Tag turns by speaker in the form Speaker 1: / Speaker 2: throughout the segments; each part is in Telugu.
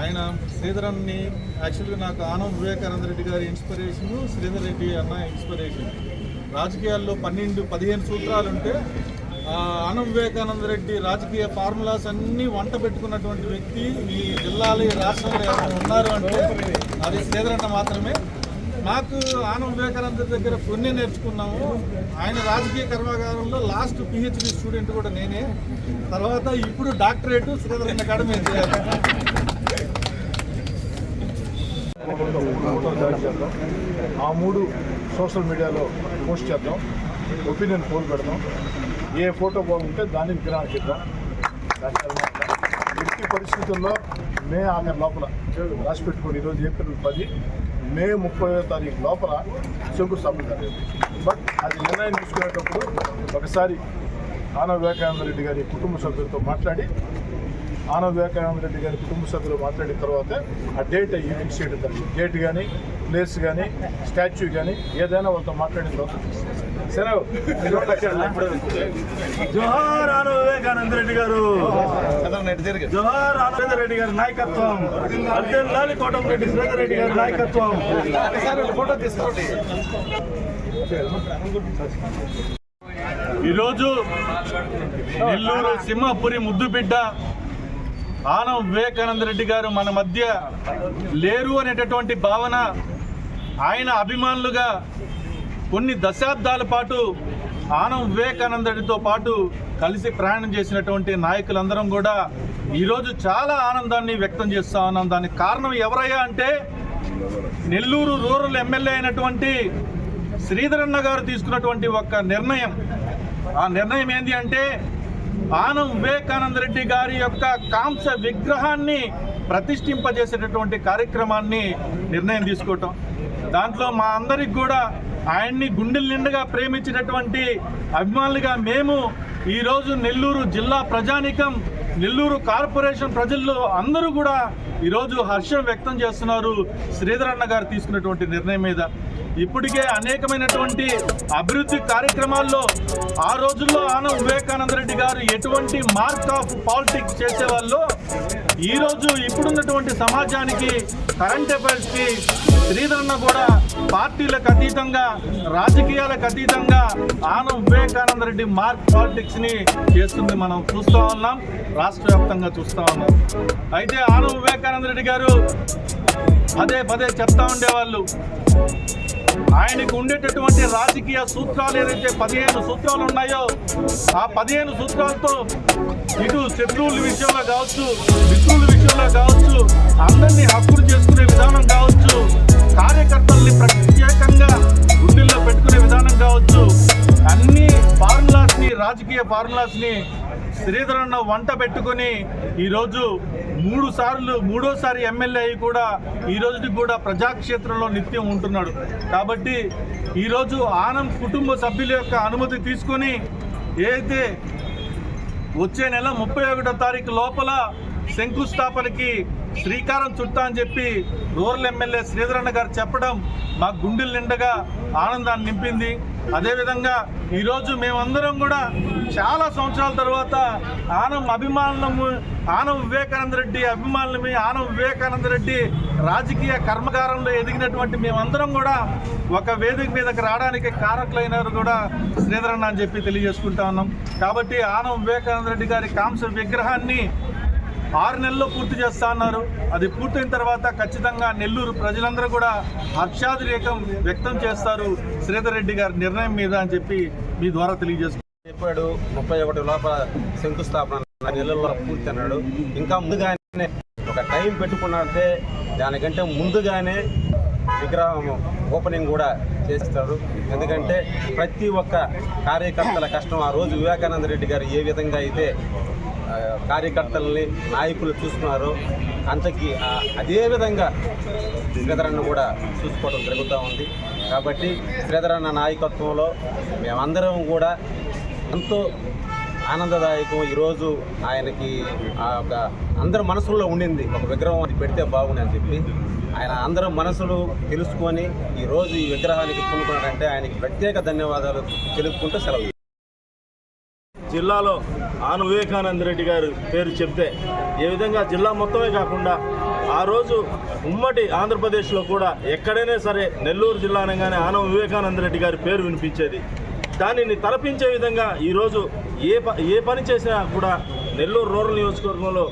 Speaker 1: ఆయన శ్రీధరన్ని యాక్చువల్గా నాకు ఆనం వివేకానంద రెడ్డి గారి ఇన్స్పిరేషను శ్రీధర్ రెడ్డి అన్న ఇన్స్పిరేషన్. రాజకీయాల్లో పన్నెండు పదిహేను సూత్రాలు ఉంటే ఆనం వివేకానంద రెడ్డి రాజకీయ ఫార్ములాస్ అన్నీ వంట పెట్టుకున్నటువంటి వ్యక్తి ఈ జిల్లాలో ఈ రాష్ట్రంలో ఎవరైనా ఉన్నారు అంటే అది శ్రీధర్ అన్న మాత్రమే. మాకు ఆనం వివేకానంద దగ్గర కొన్ని నేర్చుకున్నాము. ఆయన రాజకీయ కర్మాగారంలో లాస్ట్ పిహెచ్డి స్టూడెంట్ కూడా నేనే. తర్వాత ఇప్పుడు డాక్టరేట్ శ్రీధర్ అకాడమీ చేయాలి.
Speaker 2: చేద్దాం ఆ మూడు సోషల్ మీడియాలో పోస్ట్ చేద్దాం. ఒపీనియన్ పోల్ పెడదాం. ఏ ఫోటో బాగుంటే దాన్ని విగ్రహానికి ఇద్దాం ఎట్టి పరిస్థితుల్లో మే ఆమె లోపల రాసి పెట్టుకొని ఈరోజు ఏప్రిల్ పది మే ముప్పై తారీఖు లోపల శంకుస్థాపన జరిగింది. బట్ అది నిర్ణయం తీసుకునేటప్పుడు ఒకసారి ఆన వివేకానంద రెడ్డి గారి కుటుంబ సభ్యులతో మాట్లాడి ఆనవ వివేకానంద రెడ్డి గారి కుటుంబ సభ్యులు మాట్లాడిన తర్వాత ఆ డేట్ అయ్యి ఫిక్స్ చేయడం జరిగింది డేట్ కానీ ప్లేస్ కానీ స్టాచ్యూ కానీ ఏదైనా వాళ్ళతో మాట్లాడిన తర్వాత జోహార్ ఆన వివేకానంద రెడ్డి గారు. జోహార్ ఆనంద రెడ్డి గారి నాయకత్వం. అద్దెల్లాలి కోటంరెడ్డి శ్రీధర్ రెడ్డి గారి నాయకత్వం. ఫోటో తీసుకోండి.
Speaker 1: ఈరోజు నెల్లూరు సింహపురి ముద్దుబిడ్డ ఆనం వివేకానంద రెడ్డి గారు మన మధ్య లేరు అనేటటువంటి భావన ఆయన అభిమానులుగా కొన్ని దశాబ్దాల పాటు ఆనం వివేకానంద రెడ్డితో పాటు కలిసి ప్రయాణం చేసినటువంటి నాయకులందరం కూడా ఈరోజు చాలా ఆనందాన్ని వ్యక్తం చేస్తా ఉన్నాం. దానికి కారణం ఎవరయ్యా అంటే నెల్లూరు రూరల్ ఎమ్మెల్యే అయినటువంటి శ్రీధరన్న గారు తీసుకున్నటువంటి ఒక నిర్ణయం. ఆ నిర్ణయం ఏంటి అంటే ఆనం వివేకానంద రెడ్డి గారి యొక్క కాంస విగ్రహాన్ని ప్రతిష్ఠింపజేసేటటువంటి కార్యక్రమాన్ని నిర్ణయం తీసుకోవటం. దాంట్లో మా అందరికి కూడా ఆయన్ని గుండెల నిండుగా ప్రేమించినటువంటి అభిమానులుగా మేము ఈరోజు నెల్లూరు జిల్లా ప్రజానికం నెల్లూరు కార్పొరేషన్ ప్రజల్లో అందరూ కూడా ఈరోజు హర్షం వ్యక్తం చేస్తున్నారు. శ్రీధరన్న గారు తీసుకున్నటువంటి నిర్ణయం మీద. ఇప్పటికే అనేకమైనటువంటి అభివృద్ధి కార్యక్రమాల్లో ఆ రోజుల్లో ఆనం వివేకానంద రెడ్డి గారు ఎటువంటి మార్క్ ఆఫ్ పాలిటిక్స్ చేసేవాళ్ళు ఈరోజు ఇప్పుడున్నటువంటి సమాజానికి కరెంట్ అఫైర్స్కి శ్రీధరన్న కూడా పార్టీలకు అతీతంగా రాజకీయాలకు అతీతంగా ఆనం వివేకానంద రెడ్డి మార్క్ పాలిటిక్స్ని చేస్తుంది మనం చూస్తూ ఉన్నాం రాష్ట్ర వ్యాప్తంగా చూస్తూ ఉన్నాం. అయితే ఆనం వివేకానంద రెడ్డి గారు పదే పదే చెప్తా ఉండేవాళ్ళు. ఆయనకు ఉండేటటువంటి రాజకీయ సూత్రాలు ఏదైతే పదిహేను సూత్రాలు ఉన్నాయో ఆ పదిహేను సూత్రాలతో ఇటు శత్రువుల విషయంలో కావచ్చు మిత్రుల విషయంలో కావచ్చు అందరినీ హక్కులు చేసుకునే విధానం కావచ్చు కార్యకర్తల్ని ప్రత్యేకంగా గుండెల్లో పెట్టుకునే విధానం కావచ్చు అన్ని ఫార్ములాస్ని రాజకీయ ఫార్ములాస్ని శ్రీధరన్న వంట పెట్టుకొని ఈరోజు మూడు సార్లు మూడోసారి ఎమ్మెల్యే అయి కూడా ఈ రోజుకి కూడా ప్రజాక్షేత్రంలో నిత్యం ఉంటున్నాడు. కాబట్టి ఈరోజు ఆనం కుటుంబ సభ్యుల యొక్క అనుమతి తీసుకొని ఏదైతే వచ్చే నెల ముప్పై ఒకటో తారీఖు లోపల శంకుస్థాపనకి శ్రీకారం చుట్టా అని చెప్పి రూరల్ ఎమ్మెల్యే శ్రీధరన్న గారు చెప్పడం మా గుండెలు నిండగా ఆనందాన్ని నింపింది. అదేవిధంగా ఈరోజు మేమందరం కూడా చాలా సంవత్సరాల తర్వాత ఆనం అభిమానులము ఆనం వివేకానంద రెడ్డి అభిమానులమి ఆనం వివేకానంద రెడ్డి రాజకీయ కర్మకారంలో ఎదిగినటువంటి మేమందరం కూడా ఒక వేదిక మీదకి రావడానికి కారకులైనారు కూడా శ్రీధరన్న అని చెప్పి తెలియజేసుకుంటా ఉన్నాం. కాబట్టి ఆనం వివేకానంద రెడ్డి గారి కాంస విగ్రహాన్ని ఆరు నెలల్లో పూర్తి చేస్తా అన్నారు. అది పూర్తయిన తర్వాత ఖచ్చితంగా నెల్లూరు ప్రజలందరూ కూడా హర్షాదిరేకం వ్యక్తం చేస్తారు. శ్రీధర్ రెడ్డి గారి నిర్ణయం మీద అని చెప్పి మీ ద్వారా తెలియజేస్తున్నారు
Speaker 3: చెప్పాడు ముప్పై ఒకటి లోపల శంకుస్థాపన నాలుగు నెలల్లో పూర్తి అన్నాడు. ఇంకా ముందుగానే ఒక టైం పెట్టుకున్నట్టే దానికంటే ముందుగానే విగ్రహం ఓపెనింగ్ కూడా చేస్తారు. ఎందుకంటే ప్రతి ఒక్క కార్యకర్తల కష్టం ఆ రోజు వివేకానంద రెడ్డి గారు ఏ విధంగా అయితే కార్యకర్తల్ని నాయకులు చూసుకున్నారో. అంతకి అదేవిధంగా అదే విధంగా శ్రీధరన్న కూడా చూసుకోవడం జరుగుతూ ఉంది. కాబట్టి శ్రీధరన్న నాయకత్వంలో మేమందరం కూడా ఎంతో ఆనందదాయకం. ఈరోజు ఆయనకి ఆ యొక్క అందరి మనసుల్లో ఉండింది. ఒక విగ్రహం అది పెడితే బాగుంది అని చెప్పి ఆయన అందరి మనసులు తెలుసుకొని ఈరోజు ఈ విగ్రహానికి పూనుకున్నాడంటే ఆయనకి ప్రత్యేక ధన్యవాదాలు తెలుపుకుంటూ సెలవు
Speaker 4: జిల్లాలో ఆన వివేకానంద రెడ్డి గారు పేరు చెప్తే ఏ విధంగా జిల్లా మొత్తమే కాకుండా ఆ రోజు ఉమ్మడి ఆంధ్రప్రదేశ్లో కూడా ఎక్కడైనా సరే నెల్లూరు జిల్లా అనగానే ఆనం వివేకానంద రెడ్డి గారి పేరు వినిపించేది. దానిని తలపించే విధంగా ఈరోజు ఏ ఏ పని చేసినా కూడా నెల్లూరు రూరల్ నియోజకవర్గంలో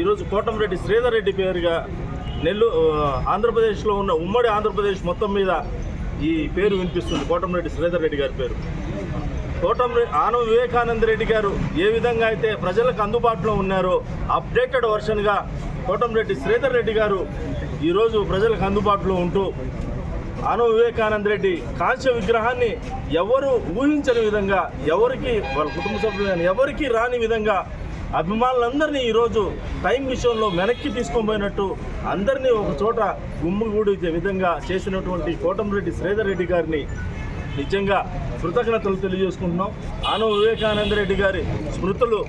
Speaker 4: ఈరోజు కోటంరెడ్డి శ్రీధర్ రెడ్డి పేరుగా నెల్లూరు ఆంధ్రప్రదేశ్లో ఉన్న ఉమ్మడి ఆంధ్రప్రదేశ్ మొత్తం మీద ఈ పేరు వినిపిస్తుంది కోటంరెడ్డి శ్రీధర్ రెడ్డి గారి పేరు. కోటం ఆనం వివేకానంద రెడ్డి గారు ఏ విధంగా అయితే ప్రజలకు అందుబాటులో ఉన్నారో అప్డేటెడ్ వర్షన్గా కోటంరెడ్డి శ్రీధర్ రెడ్డి గారు ఈరోజు ప్రజలకు అందుబాటులో ఉంటూ ఆనవ వివేకానంద రెడ్డి కాంస్య విగ్రహాన్ని ఎవరు ఊహించని విధంగా ఎవరికి వాళ్ళ కుటుంబ సభ్యులు ఎవరికి రాని విధంగా అభిమానులందరినీ ఈరోజు టైం విషయంలో వెనక్కి తీసుకొని పోయినట్టు అందరినీ ఒక చోట గుమ్మిగూడే విధంగా చేసినటువంటి కోటంరెడ్డి శ్రీధర్ రెడ్డి గారిని నిజంగా కృతజ్ఞతలు తెలియజేసుకుంటున్నాం. ఆనవ వివేకానంద రెడ్డి గారి స్మృతులు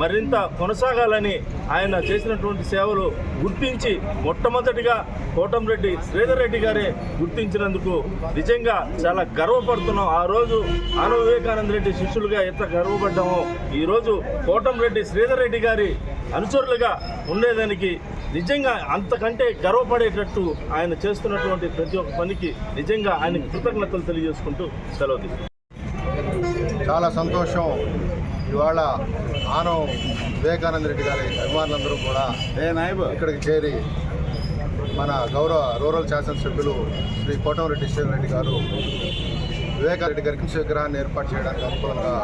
Speaker 4: మరింత కొనసాగాలని ఆయన చేసినటువంటి సేవలు గుర్తించి మొట్టమొదటిగా కోటంరెడ్డి శ్రీధర్ రెడ్డి గారే గుర్తించినందుకు నిజంగా చాలా గర్వపడుతున్నాం. ఆ రోజు ఆనవ వివేకానంద రెడ్డి శిష్యులుగా ఎంత గర్వపడ్డామో ఈరోజు కోటంరెడ్డి శ్రీధర్ రెడ్డి గారి అనుచరులుగా ఉండేదానికి నిజంగా అంతకంటే గర్వపడేటట్టు ఆయన చేస్తున్నటువంటి ప్రతి ఒక్క పనికి నిజంగా ఆయనకి కృతజ్ఞతలు తెలియజేసుకుంటూ సెలవు.
Speaker 5: చాలా సంతోషం ఇవాళ ఆనం వివేకానంద రెడ్డి గారి అభిమానులందరూ కూడా ఇక్కడికి చేరి మన గౌరవ రూరల్ శాసనసభ్యులు శ్రీ కోటంరెడ్డి రెడ్డి గారు వివేకారెడ్డి గారికి విగ్రహాన్ని ఏర్పాటు చేయడానికి అనుకూలంగా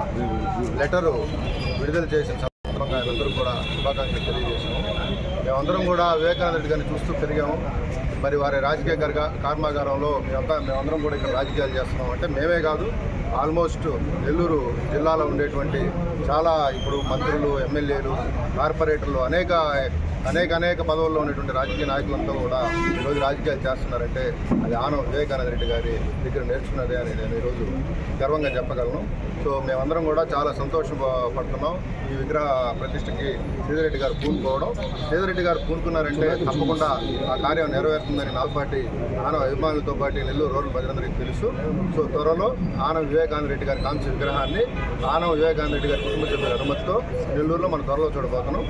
Speaker 5: లెటరు విడుదల చేసిన సందర్భంగా అందరూ కూడా శుభాకాంక్షలు తెలియజేశాము. మేమందరం కూడా వివేకానంద రెడ్డి గారిని చూస్తూ పెరిగాము. మరి వారి రాజకీయ కర్గా కర్మాగారంలో మేమంతా మేమందరం కూడా ఇక్కడ రాజకీయాలు చేస్తున్నాం. అంటే మేమే కాదు ఆల్మోస్ట్ నెల్లూరు జిల్లాలో ఉండేటువంటి చాలా ఇప్పుడు మంత్రులు ఎమ్మెల్యేలు కార్పొరేటర్లు అనేక అనేక అనేక పదవుల్లో ఉన్నటువంటి రాజకీయ నాయకులంతా కూడా ఈరోజు రాజకీయాలు చేస్తున్నారంటే అది ఆనం వివేకానంద రెడ్డి గారి దగ్గర నేర్చుకున్నదే అని నేను ఈరోజు గర్వంగా చెప్పగలను. సో మేమందరం కూడా చాలా సంతోషం పడుతున్నాం. ఈ విగ్రహ ప్రతిష్టకి సీదిరెడ్డి గారు పూనుకోవడం. సీతారెడ్డి గారు పూనుకున్నారంటే తప్పకుండా ఆ కార్యం నెరవేరుతుందని నా ఆనవ అభిమానులతో పాటు నెల్లూరు రోడ్డు ప్రజలందరికీ తెలుసు. సో త్వరలో ఆనవ వివేకానంద రెడ్డి గారి కాంస్య విగ్రహాన్ని ఆనవ వివేకానంద రెడ్డి గారి కుటుంబ సభ్యుల అనుమతితో నెల్లూరులో మన త్వరలో చూడబోతున్నాం.